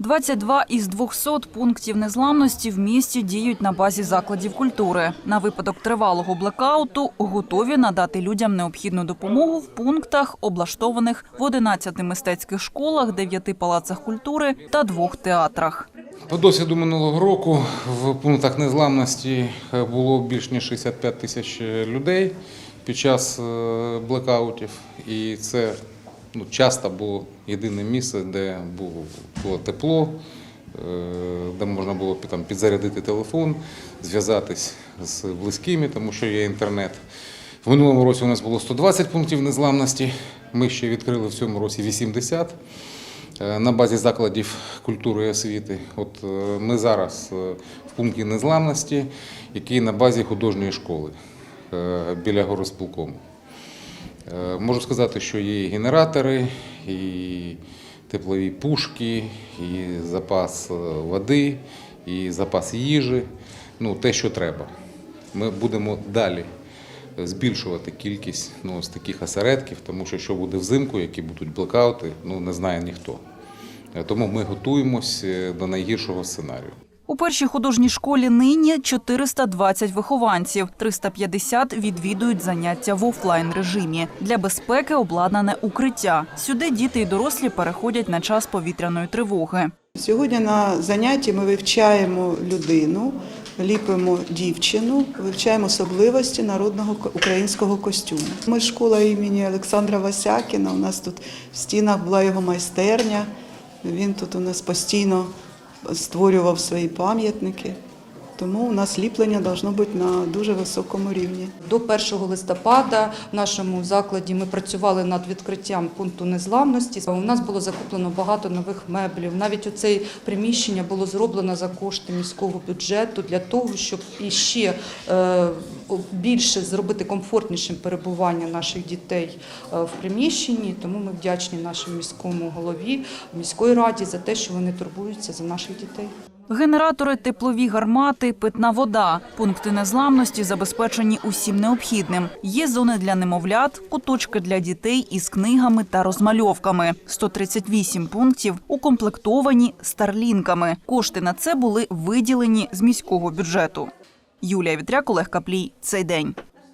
22 із 200 пунктів незламності в місті діють на базі закладів культури. На випадок тривалого блекауту готові надати людям необхідну допомогу в пунктах, облаштованих в 11 мистецьких школах, 9 палацах культури та двох театрах. По досвіду минулого року в пунктах незламності е, було більш ніж 65 тисяч людей під час е, блекаутів, і це ну, часто було єдине місце, де було, було тепло, е, де можна було там, підзарядити телефон, зв'язатись з близькими, тому що є інтернет. В минулому році у нас було 120 пунктів незламності. Ми ще відкрили в цьому році 80 е, на базі закладів культури і освіти. От е, ми зараз в пункті незламності, який на базі художньої школи біля горосполкому. Е, Можу сказати, що є і генератори, і теплові пушки, і запас е, води, і запас їжі. Ну, те, що треба. Ми будемо далі збільшувати кількість ну, з таких осередків, тому що що буде взимку, які будуть блекаути, ну не знає ніхто. Е, Тому ми готуємось е, до найгіршого сценарію. У першій художній школі нині 420 вихованців, 350 відвідують заняття в офлайн режимі. Для безпеки обладнане укриття. Сюди діти і дорослі переходять на час повітряної тривоги. Сьогодні на занятті ми вивчаємо людину, ліпимо дівчину, вивчаємо особливості народного українського костюму. Ми школа імені Олександра Васякіна. У нас тут в стінах була його майстерня. Він тут у нас постійно створював свої пам'ятники. Тому у нас ліплення должно бути на дуже високому рівні. До 1 листопада в нашому закладі ми працювали над відкриттям пункту незламності. У нас було закуплено багато нових меблів. Навіть оце приміщення було зроблено за кошти міського бюджету для того, щоб іще е, більше зробити комфортнішим перебування наших дітей е, в приміщенні. Тому ми вдячні нашому міському голові, міської раді за те, що вони турбуються за наших дітей. Генератори, теплові гармати, питна вода. Пункти незламності забезпечені усім необхідним. Є зони для немовлят, куточки для дітей із книгами та розмальовками. 138 пунктів укомплектовані старлінками. Кошти на це були виділені з міського бюджету. Юлія Вітряк, Олег Каплій. Цей день.